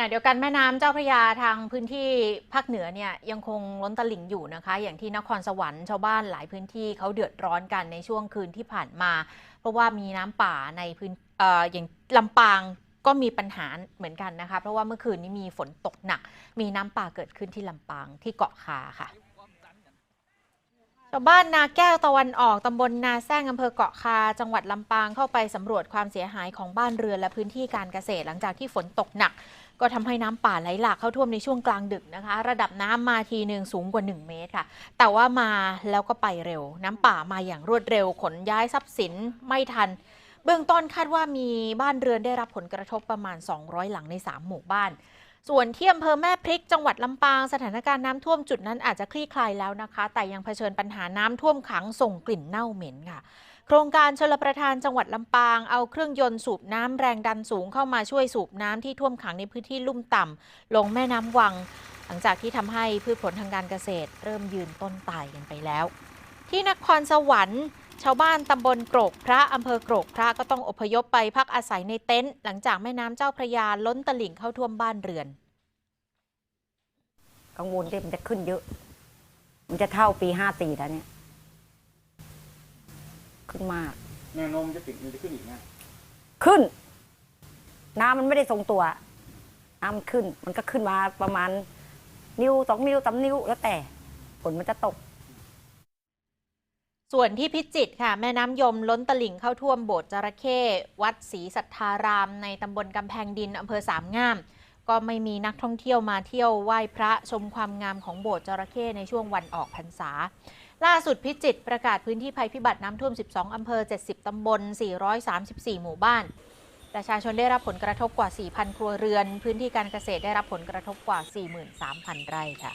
ณะเดียวกันแม่น้ำเจ้าพระยาทางพื้นที่ภาคเหนือเนี่ยยังคงล้นตลิ่งอยู่นะคะ อย่างที่นครสวรรค์ชาวบ้านหลายพื้นที่เขาเดือดร้อนกันในช่วงคืนที่ผ่านมา เพราะว่ามีน้ำป่าในพื้นอออย่างลำปางก็มีปัญหาเหมือนกันนะคะ เพราะว่าเมื่อคืนนี้มีฝนตกหนัก มีน้ำป่าเกิดขึ้นที่ลำปางที่เกาะคาค่ะ ชาวบ้านนาแก้วตะวันออกตำบลนาแซงอำเภอเกาะคา จังหวัดลำปางเข้าไปสำรวจความเสียหายของบ้านเรือนและพื้นที่การเกษตรหลังจากที่ฝนตกหนัก ก็ทำให้น้ำป่าไหลหลากเข้าท่วมในช่วงกลางดึกนะคะ ระดับน้ำมาทีหนึ่งสูงกว่า 1 เมตรค่ะ แต่ว่ามาแล้วก็ไปเร็ว น้ำป่ามาอย่างรวดเร็ว ขนย้ายทรัพย์สินไม่ทัน เบื้องต้นคาดว่ามีบ้านเรือนได้รับผลกระทบประมาณ 200 หลังใน 3 หมู่บ้าน ส่วนที่อำเภอแม่พริกจังหวัดลำปางสถานการณ์น้ำท่วมจุดนั้นอาจจะคลี่คลายแล้วนะคะ แต่ยังเผชิญปัญหาน้ำท่วมขังส่งกลิ่นเน่าเหม็นค่ะโครงการชลประทานจังหวัดลำปางเอาเครื่องยนต์สูบน้ำแรงดันสูงเข้ามาช่วยสูบน้ำที่ท่วมขังในพื้นที่ลุ่มต่ำลงแม่น้ำวัง หลังจากที่ทำให้พืชผลทางการเกษตร เริ่มยืนต้นตายกันไปแล้ว ที่นครสวรรค์ ชาวบ้านตำบลโกรกพระอำเภอโกรกพระก็ต้องอพยพไปพักอาศัยในเต็นท์หลังจากแม่น้ำเจ้าพระยาล้นตลิ่งเข้าท่วมบ้านเรือน กังวลที่มันจะขึ้นเยอะ มันจะเท่าปีห้าสี่แล้วเนี่ย ขึ้นมาก แนวโน้มจะติดมันจะขึ้นอีกนะขึ้น น้ำมันไม่ได้ทรงตัว น้ำมันขึ้น มันก็ขึ้นมาประมาณ นิ้วสองนิ้วสามนิ้วแล้วแต่ฝนมันจะตก ส่วนที่พิจิตรค่ะ แม่น้ำยมล้นตลิ่งเข้าท่วมโบสถ์จระเข้วัดศรีสัทธาราม ในตำบลกำแพงดินอำเภอสามงาม ก็ไม่มีนักท่องเที่ยวมาเที่ยวไหว้พระชมความงามของโบสถ์จระเข้ในช่วงวันออกพรรษา ล่าสุดพิจิตรประกาศพื้นที่ภัยพิบัติน้ำท่วม 12 อำเภอ 70 ตำบล 434 หมู่บ้าน ประชาชนได้รับผลกระทบกว่า 4,000 ครัวเรือน พื้นที่การเกษตรได้รับผลกระทบกว่า 43,000 ไร่ค่ะ